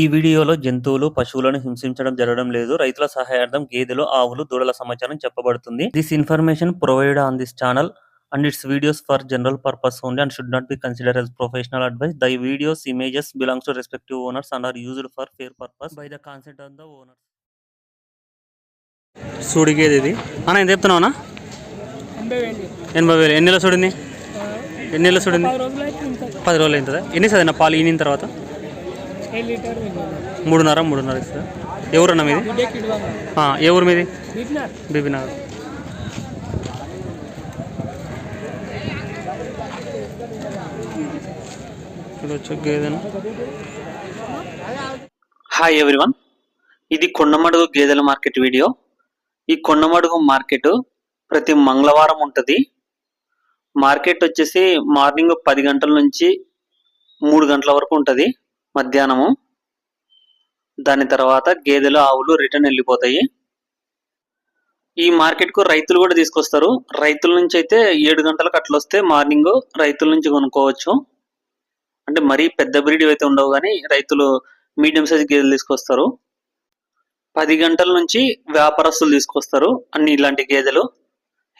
ఈ వీడియోలో జంతువులు, పశువులను హింసించడం జరగడం లేదు. రైతుల సహాయార్థం గేదెలు, ఆవులు, దూడల సమాచారం చెప్పబడుతుంది. This information provided on this channel and its videos for general purpose only and should not be considered as professional advice. The videos, images belongs to respective owners and are used for fair purpose by the consent of the owners. సూడిగేది ఇది. అన్న ఎంత చెప్తున్నావు అన్న? ఎనభై వేలు. ఎన్ని నెలలు చూడింది ఎన్ని నెలలు చూడింది పది రోజులు అవుతుందా. ఎన్ని అన్న పాలు? ఈనిన తర్వాత? మూడున్నర మూడున్నర ఇస్తుందా ఏ ఊరన్నా మీది? ఆ, ఏ ఊరు మీది బీబీనగర్ హాయ్ ఎవ్రీవన్ ఇది కొండమడుగు గేదెల మార్కెట్ వీడియో. ఈ కొండమడుగు మార్కెట్ ప్రతి మంగళవారం ఉంటుంది. మార్కెట్ వచ్చేసి మార్నింగ్ పది గంటల నుంచి మూడు గంటల వరకు ఉంటుంది. మధ్యాహ్నము. దాని తర్వాత గేదెలు ఆవులు రిటర్న్ వెళ్ళిపోతాయి. ఈ మార్కెట్కు రైతులు కూడా తీసుకొస్తారు. రైతుల నుంచి అయితే ఏడు గంటలకు అట్లా వస్తే మార్నింగ్ రైతుల నుంచి కొనుక్కోవచ్చు. అంటే మరీ పెద్ద బ్రీడ్ అయితే ఉండవు కానీ రైతులు మీడియం సైజ్ గేదెలు తీసుకొస్తారు. పది గంటల నుంచి వ్యాపారస్తులు తీసుకొస్తారు అన్ని ఇలాంటి గేదెలు.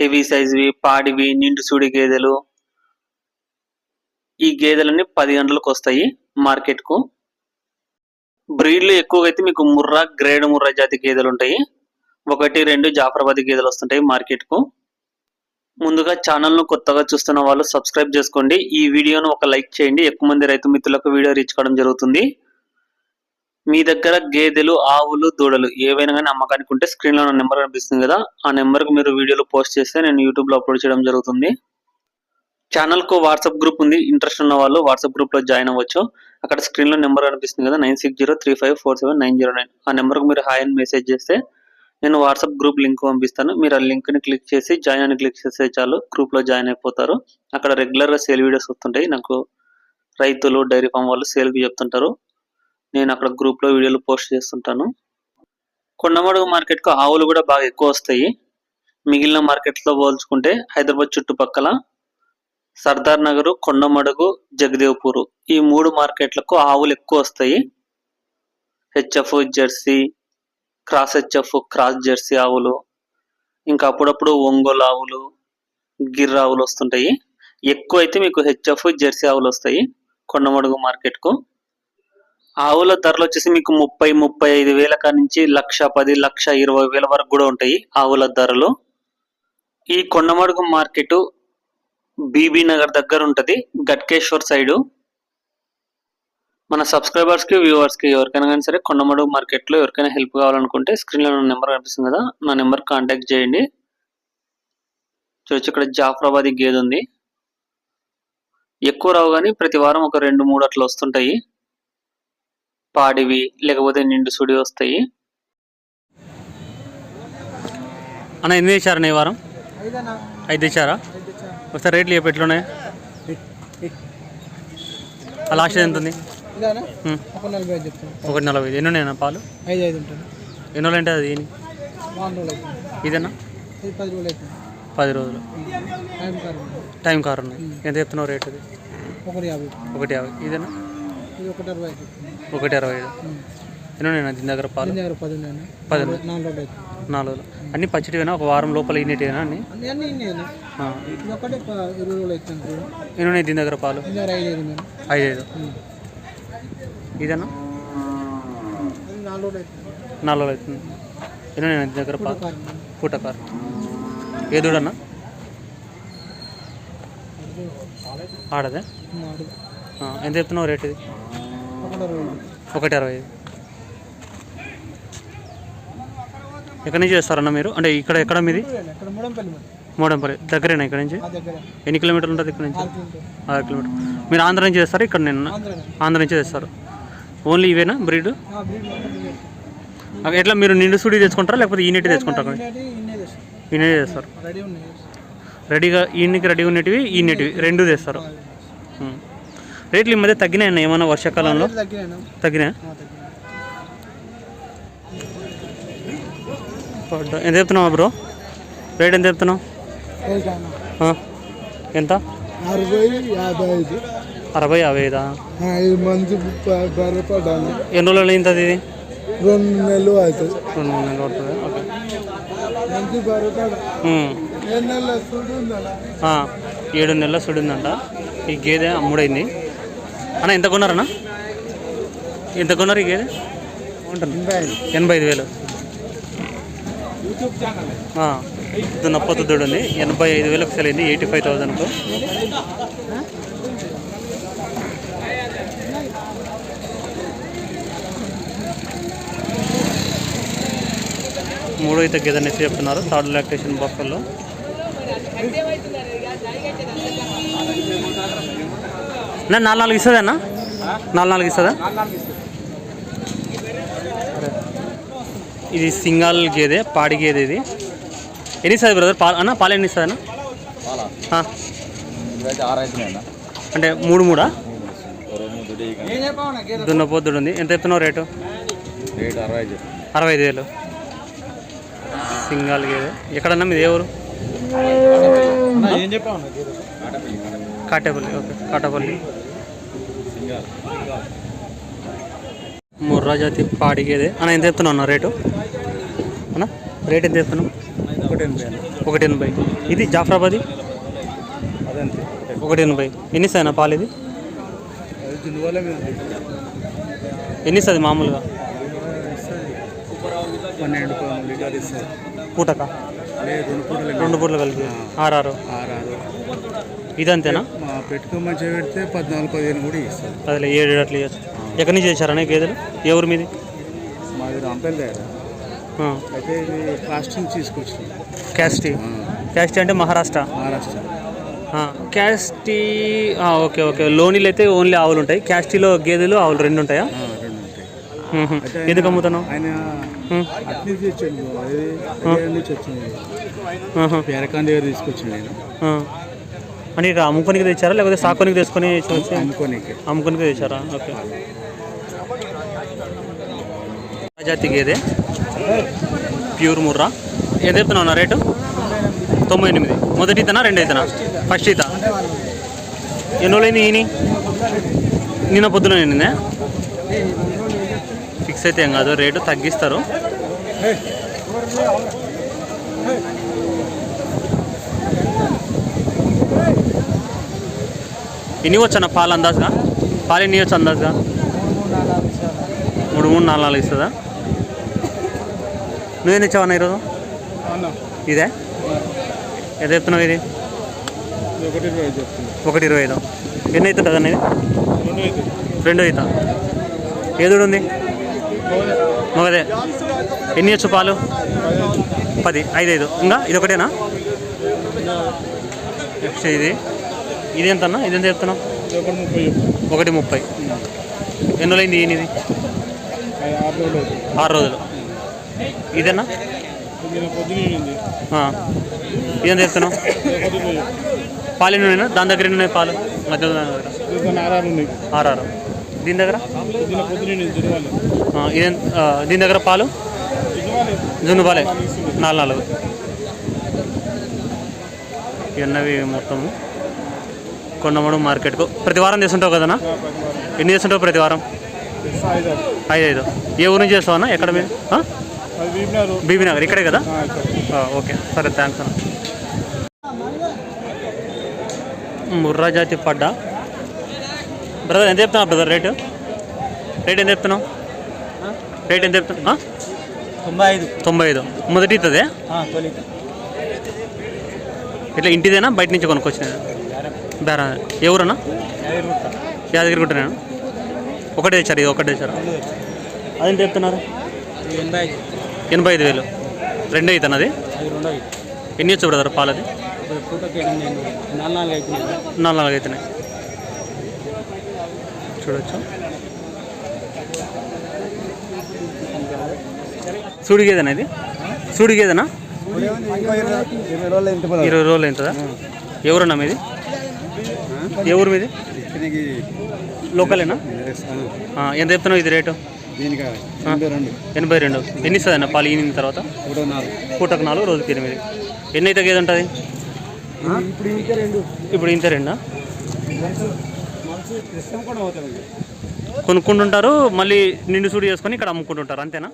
హెవీ సైజ్వి పాడివి నిండు సూడి గేదెలు. ఈ గేదెలన్నీ పది గంటలకు వస్తాయి. మార్కెట్కు బ్రీడ్లు ఎక్కువగా అయితే మీకు ముర్రా గ్రేడ్ ముర్రా జాతి గేదెలు ఉంటాయి. ఒకటి రెండు జాఫరాబాదీ గేదెలు వస్తుంటాయి మార్కెట్కు ముందుగా ఛానల్ను కొత్తగా చూస్తున్న వాళ్ళు సబ్స్క్రైబ్ చేసుకోండి. ఈ వీడియోను ఒక లైక్ చేయండి. ఎక్కువ మంది రైతు మిత్రులకు వీడియో రీచ్ కావడం జరుగుతుంది. మీ దగ్గర గేదెలు ఆవులు దూడలు ఏవైనా కానీ అమ్మకానికి ఉంటే స్క్రీన్లో నా నెంబర్ కనిపిస్తుంది కదా. ఆ నెంబర్కి మీరు వీడియోలు పోస్ట్ చేస్తే నేను యూట్యూబ్లో అప్లోడ్ చేయడం జరుగుతుంది. ఛానల్కు వాట్సాప్ గ్రూప్ ఉంది. ఇంట్రెస్ట్ ఉన్న వాళ్ళు వాట్సాప్ గ్రూప్లో జాయిన్ అవ్వచ్చు. అక్కడ స్క్రీన్లో నెంబర్ కనిపిస్తుంది కదా nine six zero three five four seven nine zero nine ఆ నెంబర్కు మీరు హాయ్ అని మెసేజ్ చేస్తే నేను వాట్సాప్ గ్రూప్ లింక్ పంపిస్తాను. మీరు ఆ లింక్ని క్లిక్ చేసి జాయిన్ అని క్లిక్ చేస్తే చాలు గ్రూప్లో జాయిన్ అయిపోతారు. అక్కడ రెగ్యులర్గా సేల్ వీడియోస్ వస్తుంటాయి. నాకు రైతులు డైరీ ఫామ్ వాళ్ళు సేల్ చెప్తుంటారు. నేను అక్కడ గ్రూప్లో వీడియోలు పోస్ట్ చేస్తుంటాను. కొండమడుగు మార్కెట్కు ఆవులు కూడా బాగా ఎక్కువ వస్తాయి. మిగిలిన మార్కెట్లో పోల్చుకుంటే హైదరాబాద్ చుట్టుపక్కల సర్దార్ నగరు కొండమడుగు జగదేవ్పూర్. ఈ మూడు మార్కెట్లకు ఆవులు ఎక్కువ వస్తాయి. HF jersey cross HF cross jersey ఆవులు ఇంకా అప్పుడప్పుడు ఒంగోలు ఆవులు గిర్ర ఆవులు వస్తుంటాయి. ఎక్కువ అయితే మీకు హెచ్ఎఫ్ జెర్సీ ఆవులు వస్తాయి కొండమడుగు మార్కెట్కు. ఆవుల ధరలు వచ్చేసి మీకు ముప్పై ముప్పై ఐదు వేల కాడ నుంచి లక్ష పది లక్ష ఇరవై వేల వరకు కూడా ఉంటాయి ఆవుల ధరలు. ఈ కొండమడుగు మార్కెట్ బీబీ నగర్ దగ్గర ఉంటుంది గట్కేశ్వర్ సైడు. మన సబ్స్క్రైబర్స్కి కి కి ఎవరికైనా కానీ సరే కొండమడుగు మార్కెట్లో ఎవరికైనా హెల్ప్ కావాలనుకుంటే స్క్రీన్లో నెంబర్ కనిపిస్తుంది కదా నా నెంబర్ కాంటాక్ట్ చేయండి. చూసి ఇక్కడ జాఫరాబాద్ గేదె ఉంది. ఎక్కువ రావు కానీ ప్రతి వారం ఒక రెండు మూడు అట్లా వస్తుంటాయి. పాడివి లేకపోతే నిండు సుడి వస్తాయి. అన్న ఎన్ని తెచ్చారన్న ఈ వారం? ఐదు తెచ్చారా? ఒకసారి రేట్లు చెప్పు ఎట్లున్నాయి? ఆ లాస్ట్ ఎంత ఉంది ఒకటి నలభై ఐదు ఎన్ని ఉన్నాయన్న పాలు? ఐదు ఐదు ఉంటుంది. ఎన్ని రోజులు అంటే అది ఇదేనా? ఇది పది రోజులు టైం కారు ఉన్నాయి ఎంత చెప్తున్నావు రేట్ అది? ఒకటి యాభై. ఒకటి యాభై. ఇదేనా? ఇది ఒకటి అరవై ఐదు ఎన్ని ఉన్నాయన్న దీని దగ్గర పాలు దగ్గర పది నాలుగు నాలుగు రోజులు అవుతుంది నాలుగు రోజులు అన్ని పచ్చిటివేనా ఒక వారం లోపల ఇన్నిటివేనా అన్ని? అన్ని అన్ని ఇన్ని ఆ. ఇది ఒకటి ప- ఇరవై రోజులు అవుతుంది చూడు ఎన్ని ఉన్నాయి దీని దగ్గర పాలు దీని దగ్గర ఐదు ఐదు. ఇదేనా? అది నాలుగు రోజులు అవుతుంది నాలుగు రోజులు అవుతుంది ఎన్ని ఉన్నాయి దీని దగ్గర పాలు. పూటకారు. ఏ దూడన్నా? ఆడదే. ఆ, ఎంత చెప్తున్నావు రేట్ ఇది? ఒకటి అరవై ఐదు. ఎక్కడి నుంచి చేస్తారన్న మీరు? అంటే ఇక్కడ ఎక్కడ మీది? మూడంపల్లి. దగ్గరేనా ఇక్కడ నుంచి? ఎన్ని కిలోమీటర్లు ఉంటుంది ఇక్కడ నుంచి? ఆరు కిలోమీటర్ మీరు ఆంధ్ర నుంచి చేస్తారా? ఇక్కడ నేను ఆంధ్ర నుంచి చేస్తారు. ఓన్లీ ఇవేనా బ్రీడ్. ఎట్లా మీరు నిండు సూడి తెచ్చుకుంటారా? లేకపోతే తెచ్చుకుంటారా? ఇన్నది ఇన్నే తెస్తాం ఈయనే చేస్తారు. రెడీ రెడీగా ఈయనకి రెడీగా ఉన్నటివి ఈయనటివి రెండు తెస్తారు. రేట్లు ఈ మధ్య తగ్గినాయన్న ఏమన్నా వర్షాకాలంలో? రేట్లు తగ్గినాయి తగ్గినాయా ఆ, తగ్గినాయి పడ్డా. ఎంత చెప్తున్నావా బ్రో? రేట్ ఎంత చెప్తున్నావు? ఎంత? అరవై యాభై ఐదు. అరవై యాభై ఎన్ని రోజులు అయింది ఇది రెండు నెలలు అవుతుంది. రెండు నెలలు పడుతుంది ఓకే. మంచి ఏడు నెలల సుడిందంట ఈ గేదె అమ్ముడైంది. అన్న ఎంత కొన్నారన్నా? ఎంత కొన్నారు ఈ గేదె? ఉంటుంది ఎనభై ఐదు వేలు. ఇది దున్నప్పొత్తు దూడు ఉంది ఎనభై ఐదు వేలకు సెలైంది ఎయిటీ ఫైవ్ థౌజండ్కు. మూడో అయితే గేదె అనేసి చెప్తున్నారు థర్డ్ లాక్టేషన్ బఫల్లో నాలుగు నాలుగు ఇస్తుందా? అన్న నాలుగు నాలుగు ఇస్తుందా? ఇది సింగల్ గేదె పాడి గేదె ఇది. ఎన్ని బ్రదర్ పాలు అన్న పాలు ఎన్ని ఇస్తుంది అన్న? అంటే మూడు మూడా? దున్నపోతుడు ఉంది. ఎంత చెప్తున్నావు రేటు? అరవై ఐదు వేలు. సింగల్ గేదె. ఎక్కడన్నా మీది ఏ ఊరు? ఏం చెప్పావు కాటేపల్లి. ఓకే. కాటపల్లి. ముర్రా జాతి పాడి గేదె అన్న ఎంత చెప్తున్నావు అన్న రేటు? అన్న రేట్ ఎంత చెప్తున్నావు? ఒకటి ఎనభై ఒకటి ఎనభై. ఇది జాఫరాబాది? ఒకటి ఎనభై. ఎన్ని ఇస్తుంది అన్న పాలు ఇది? అది దున్నువలే మీద ఎన్ని ఇస్తుంది మామూలుగా? పన్నెండు పూటక? రెండు పూటలు కలిపి. ఆరారు. ఇదంతేనా? పెట్టుకో మంచిగా పెడితే పద్నాలుగు పదిహేను కూడా ఇస్తుంది అదిలే ఏడు ఏడు అట్లా ఇవ్వచ్చు ఎక్కడి నుంచి చేశారన్న ఈ గేదెలు? ఏ ఊరు మీది? మాది రాంపల్లి. దగ్గర ఆ, అయితే ఇది కాస్ట్ నుంచి క్యాస్టీ క్యాస్టీ అంటే మహారాష్ట్ర? మహారాష్ట్ర. క్యాస్టీ ఓకే ఓకే. లోనీలు అయితే ఓన్లీ ఆవులు ఉంటాయి. క్యాస్టీలో గేదెలు ఆవులు రెండు ఉంటాయా? ఎందుకు అమ్ముతున్నావు? ఆహా. పేరకాన్ దగ్గర తీసుకొచ్చింది నేను. ఆ. అంటే ఇక అమ్ముకోనికి తెచ్చారా? లేకపోతే సాకోనికి తెచ్చుకొని అమ్ముకోనికి. అమ్ముకోనికి తెచ్చారా? ఓకే. జాతి గేదె ప్యూర్ ముర్రా. ఏం చెప్తున్నావు నా రేటు? తొంభై ఎనిమిది. మొదటి ఇతనా రెండు ఇతనా ఫస్ట్ ఇత ఎన్ని రోజులైంది నిన్న పొద్దున నిన్నే? ఫిక్స్ అయితే ఏం కాదు రేటు తగ్గిస్తారు. ఎన్ని వచ్చాను పాలు అందాజుగా? పాలు ఎన్ని వచ్చు అందాజుగా? మూడు మూడు నాలుగు నాలుగు ఇస్తుందా? నువ్వేం తెచ్చావన్నా ఈరోజు? ఇదే? ఎంత చెప్తున్నావు ఇది? ఒకటి ఇరవై ఐదు చెప్తుంది ఒకటి ఇరవై ఐదు. ఎన్ని అవుతుంది అన్న ఇది? రెండు అవుతా. ఏదుడు ఉంది? మగదే. ఎన్ని వచ్చు పాలు? పది. ఐదు ఐదు. ఇంకా? ఇది ఒకటేనా? నెక్స్ట్ ఇది. ఇది ఎంత అన్న ఇది ఎంత చెప్తున్నావు? ఒకటి ముప్పై చెప్తుంది ఒకటి ముప్పై. ఎన్ని రోజులైంది ఈయన ఇది అది ఆరు రోజులు. ఇదేనా? నిన్న పొద్దున ఇదేం పాలు ఎన్ని ఉన్నాయి? దాని దగ్గర ఎన్ని ఉన్నాయి పాలు? మధ్య దగ్గర. ఆరు దీని దగ్గర? ఇదేం దీని దగ్గర పాలు? జున్ను పాలే నాలుగు నాలుగు. ఎన్నవి మొత్తము కొండమడు మార్కెట్కు. ప్రతి వారం చేస్తుంటావు కదనా? ఎన్ని చేస్తుంటావు ప్రతి వారం? ఐదు ఐదు. ఐదు ఏ ఊరు నుంచి చేస్తావన్నా ఎక్కడ మీరు? ఆ? అది వీపినారు బీబీ నగర్ ఇక్కడే కదా? ఓకే. సరే థ్యాంక్స్ అన్న. ముర్రా జాతి పడ్డా? బ్రదర్ ఎంత చెప్తున్నావు బ్రదర్ రేటు రేట్ ఎంత చెప్తున్నావు? రేట్ ఎంత చెప్తున్నా తొంభై ఐదు. తొంభై ఐదు. మొదటి ఇస్తుందే తొలి ఇట్లా ఇంటిదేనా? బయట నుంచి కొనుక్కొచ్చినది బేరా. ఎవరన్నా యాదగిరి నేను ఒకటే తెచ్చారు ఇది ఒకటే తెచ్చారు అదేంటి చెప్తున్నారు? ఎనభై ఐదు ఎనభై ఐదు వేలు. రెండే అవుతుంది అది? అది రెండు ఎన్ని వచ్చు బ్రదర్ పాలది? ఎనిమిది నాలుగు నాలుగు అవుతున్నాయి. చూడొచ్చు సూడి గేదెనా ఇది సూడి గేదెనా ఇరవై రోజులు ఎంత ఇరవై రోజులు అవుతుందా? ఎవరన్నా మీది? ఏ ఊరు మీది? లోకలేనా ఎంత చెప్తున్నావు ఇది రేటు? ఎనభై రెండు. ఎన్ని ఇస్తుంది అన్న పాలు ఈనిన తర్వాత? పూటకు నాలుగు. రోజుకి ఎనిమిది. ఎన్ని అయితే గేదె ఉంటుంది? ఇప్పుడు ఇంత రెండా? కొనుక్కుంటుంటారు మళ్ళీ నిండు సూడి చేసుకొని ఇక్కడ అమ్ముకుంటుంటారు అంతేనా?